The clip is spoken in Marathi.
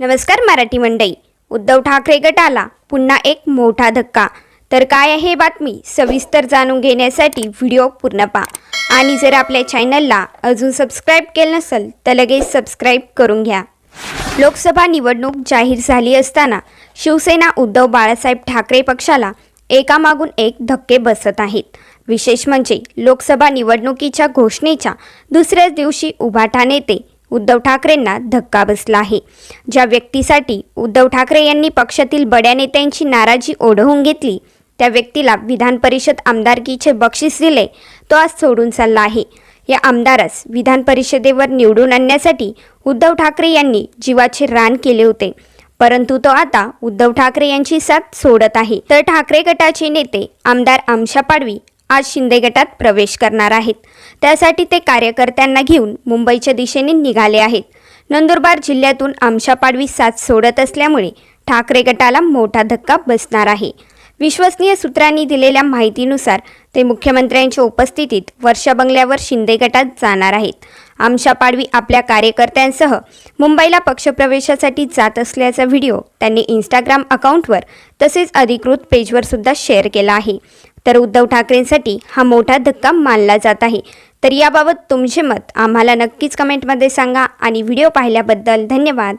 नमस्कार मराठी मंडई उद्धव ठाकरे गटाला पुन्हा एक मोठा धक्का. तर काय आहे बातमी? सविस्तर जाणून घेण्यासाठी व्हिडिओ पूर्ण पहा. आणि जर आपल्या चॅनलला अजून सबस्क्राईब केलं नसेल तर लगेच सबस्क्राईब करून घ्या. लोकसभा निवडणूक जाहीर झाली असताना शिवसेना उद्धव बाळासाहेब ठाकरे पक्षाला एकामागून एक धक्के बसत आहेत. विशेष म्हणजे लोकसभा निवडणुकीच्या घोषणेच्या दुसऱ्याच दिवशी उभाटा नेते उद्धव ठाकरेंना धक्का बसला आहे. ज्या व्यक्तीसाठी उद्धव ठाकरे यांनी पक्षातील बड्या नेत्यांची नाराजी ओढवून घेतली त्या व्यक्तीला विधान परिषद आमदारकीचे बक्षीस दिले तो आज सोडून चालला आहे. या आमदारास विधान परिषदेवर निवडून आणण्यासाठी उद्धव ठाकरे यांनी जीवाचे रान केले होते. परंतु तो आता उद्धव ठाकरे यांची साथ सोडत आहे. तर ठाकरे गटाचे नेते आमदार आमशा पाडवी आज शिंदे गटात प्रवेश करणार आहेत. त्यासाठी ते कार्यकर्त्यांना घेऊन मुंबईच्या दिशेने निघाले आहेत. नंदुरबार जिल्ह्यातून आमशा पाडवी साथ सोडत असल्यामुळे ठाकरे गटाला मोठा धक्का बसणार आहे. विश्वसनीय सूत्रांनी दिलेल्या माहितीनुसार ते मुख्यमंत्र्यांच्या उपस्थितीत वर्षा बंगल्यावर शिंदे गटात जाणार आहेत. आमशा पाडवी आपल्या कार्यकर्त्यांसह मुंबईला पक्षप्रवेशासाठी जात असल्याचा व्हिडिओ त्यांनी इंस्टाग्राम अकाउंटवर तसेच अधिकृत पेजवर सुद्धा शेअर केला आहे. तर उद्धव ठाकरेंसाठी हा मोठा धक्का मानला जात आहे. तर याबाबत तुमचे मत आम्हाला नक्कीच कमेंटमध्ये सांगा आणि व्हिडिओ पाहिल्याबद्दल धन्यवाद.